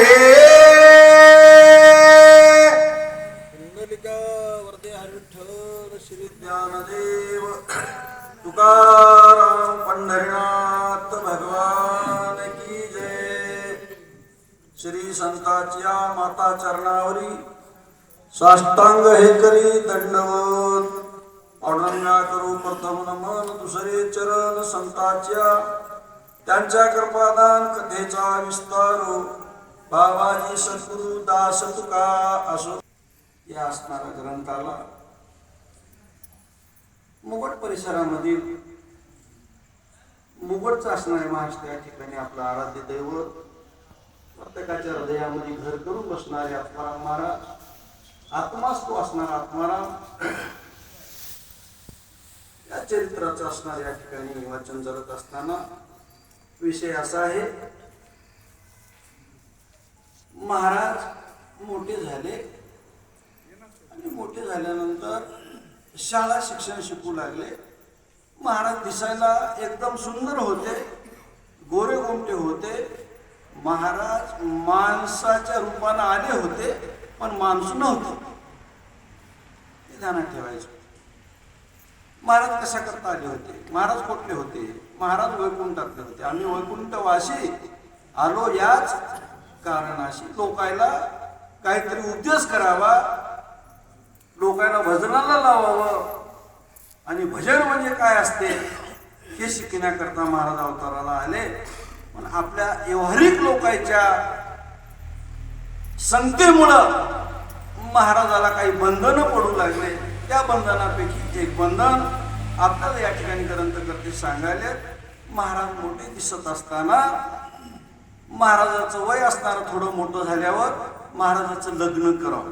हे कुंडलिका वरदे हरिठ्ठल श्री ज्ञानदेव तुकाराम पंढरीनाथ भगवान की जय. श्री संताच्या माता चरणावरी साष्टांग हे करी दंडवत. औरंगा करू प्रथम नमन दुसरे चरण संताच्या. त्यांच्या कृपादान कथेचा विस्तार हो. बाबाजी सद्गुरु दास तुका असो. या असणाऱ्या ग्रंथाला मुगट परिसरामधील मुगटचं असणारे महाराष्ट्र या ठिकाणी आपलं आराध्य दैवत प्रत्येकाच्या हृदयामध्ये घर करून बसणारे आत्माराम महाराज आत्माच तो असणारा आत्माराम. या चरित्राचं असणार या ठिकाणी वाचन करत असताना विषय असा आहे महाराज मोठे झाले. आणि मोठे झाल्यानंतर शाळा शिक्षण शिकू लागले. महाराज दिसायला एकदम सुंदर होते गोरे गोमटे होते. महाराज माणसाच्या रूपानं आले होते पण माणूस नव्हते. ते ध्यानात ठेवायचं. महाराज कशा करता आले होते? महाराज कुठले होते? महाराज वैकुंठातले होते. आम्ही वैकुंठवासी आलो याच कारणाशी लोकायला काहीतरी उद्देश करावा लोकांना भजनाला लावावं. आणि भजन म्हणजे काय असते हे शिकण्याकरता महाराज अवताराला आले. पण आपल्या व्यवहारिक लोकांच्या संख्येमुळं महाराजाला काही बंधनं पडू लागले. त्या बंधनापैकी एक बंधन आपल्याला या ठिकाणी ग्रंथकर्ते सांगायले महाराज मोठे दिसत असताना महाराजाचं वय असणारं थोडं मोठं झाल्यावर महाराजाचं लग्न करावं.